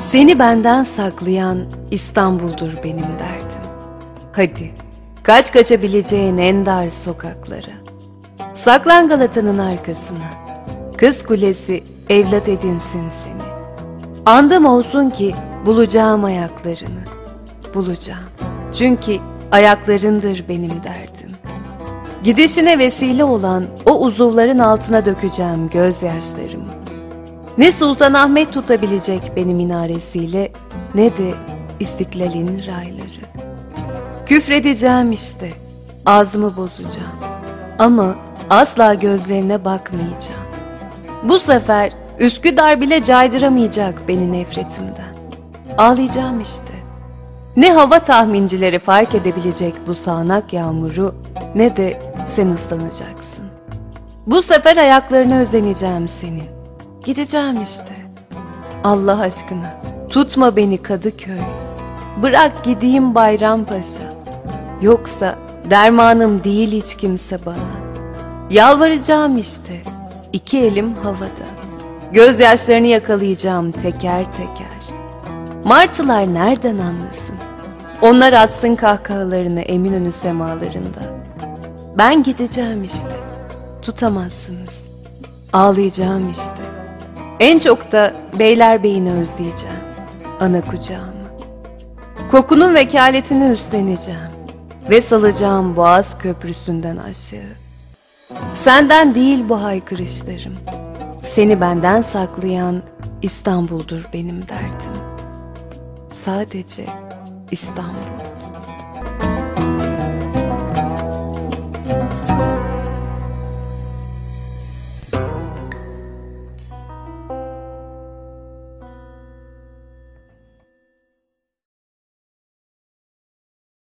Seni benden saklayan İstanbul'dur benim derdim. Hadi, kaç kaçabileceğin en dar sokaklara. Saklan Galata'nın arkasına. Kız kulesi evlat edinsin seni. Andım olsun ki bulacağım ayaklarını. Bulacağım. Çünkü ayaklarındır benim derdim. Gidişine vesile olan o uzuvların altına dökeceğim gözyaşlarımı. Ne Sultanahmet tutabilecek beni minaresiyle ne de istiklalin rayları. Küfredeceğim işte, ağzımı bozacağım. Ama asla gözlerine bakmayacağım. Bu sefer Üsküdar bile caydıramayacak beni nefretimden. Ağlayacağım işte. Ne hava tahmincileri fark edebilecek bu sağanak yağmuru ne de sen ıslanacaksın. Bu sefer ayaklarına özeneceğim senin. Gideceğim işte. Allah aşkına tutma beni Kadıköy. Bırak gideyim Bayrampaşa. Yoksa dermanım değil hiç kimse bana. Yalvaracağım işte. İki elim havada. Gözyaşlarını yakalayacağım teker teker. Martılar nereden anlasın? Onlar atsın kahkahalarını Eminönü semalarında. Ben gideceğim işte. Tutamazsınız. Ağlayacağım işte. En çok da Beylerbeyi'ni özleyeceğim. Ana kucağımı. Kokunun vekaletini üstleneceğim. Ve salacağım Boğaz Köprüsü'nden aşağı. Senden değil bu haykırışlarım. Seni benden saklayan İstanbul'dur benim derdim. Sadece İstanbul.